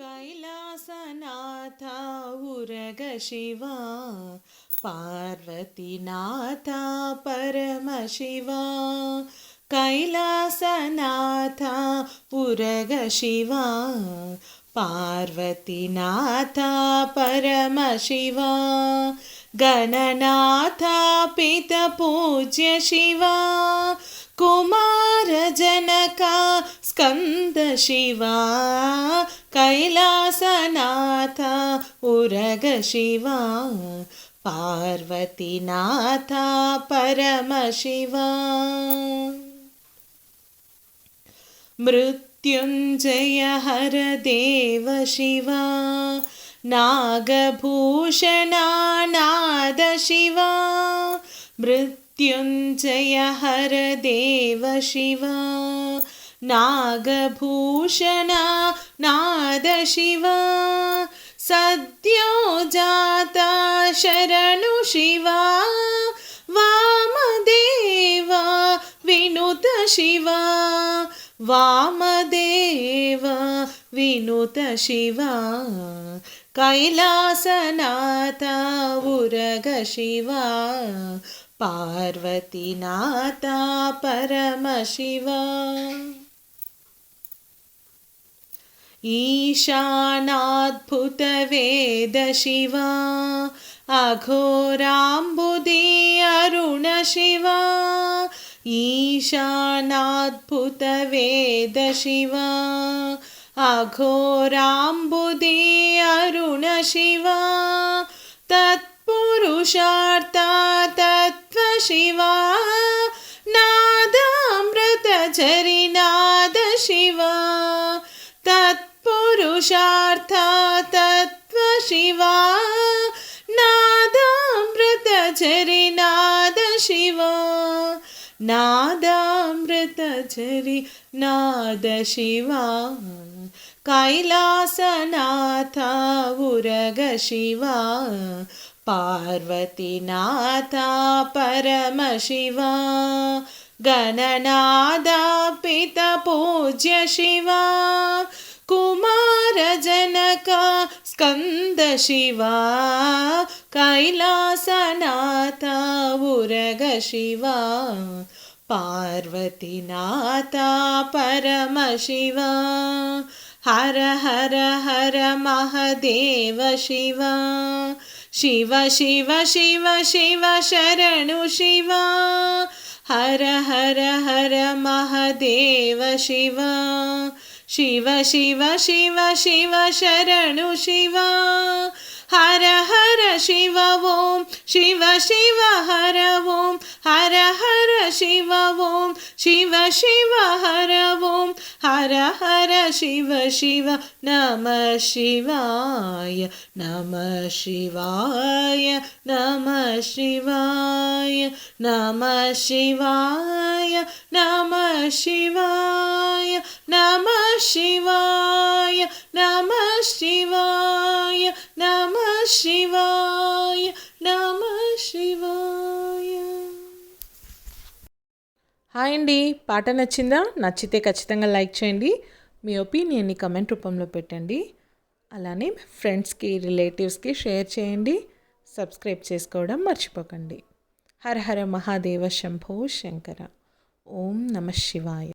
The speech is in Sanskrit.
कैलासनाथ उरग शिवा पार्वतीनाथ परमशिवा कैलासनाथ उरग शिवा पार्वतीनाथ परमशिवा गणनाथ पितपूज्य शिवा कुमारजनका स्कन्दशिवा कैलासनाथ उरगशिवा पार्वतीनाथ परमशिवा। मृत्युञ्जय हर देव शिवा नागभूषणानाद शिवा मृत्युञ्जय हर देव शिवा नागभूषणा नाद शिवा सद्यो जाता शरणु शिवा वामदेवा विनुत शिवा वामदेव विनुत शिवा कैलासनाथ उरग शिवा पार्वतीनाथ परमशिवा ईशानाद्भुतवेदशिवा अघोराम्बुदि अरुणशिवा ईशानाद्भुतवेदशिवा अघोराम्बुदि अरुणशिवा तत्पुरुषार्था तत्त्वशिवा नादामृतझरिनाद शिवा तत्पुरुषार्था तत्त्वशिवा नादामृतझरिनाद शिवा नादामृतझरि नाद शिवा कैलासनाथ उरग शिवा पार्वतीनाथ परमशिवा गणनादा पितपूज्य शिवा कुमारजनका स्कन्दशिवा कैलासनाथ उरग शिवा पार्वतीनाथ परमशिवा हर हर हर महदेव शिवा शिव शिव शिव शिव शरणु शिवा हर हर हर महदेव शिवा शिव शिव शिव शिव शरणु शिवा। हर हर शिव ॐ शिव शिव, हर ॐ हर हर शिव ॐ शिव शिव, हर ॐ हर हर शिव शिव, नमः शिवाय नमः शिवाय नमः शिवाय नमः शिवाय नमः शिवाय। శివాయ నమ శివాయ నమ శివాయ నమ శివాయ. హాయ్ అండి. పాట నచ్చిందా? నచ్చితే ఖచ్చితంగా లైక్ చేయండి. మీ ఒపీనియన్ని కమెంట్ రూపంలో పెట్టండి. అలానే ఫ్రెండ్స్కి రిలేటివ్స్కి షేర్ చేయండి. సబ్స్క్రైబ్ చేసుకోవడం మర్చిపోకండి. హర హర మహాదేవ శంభో శంకర. ఓం నమ శివాయ.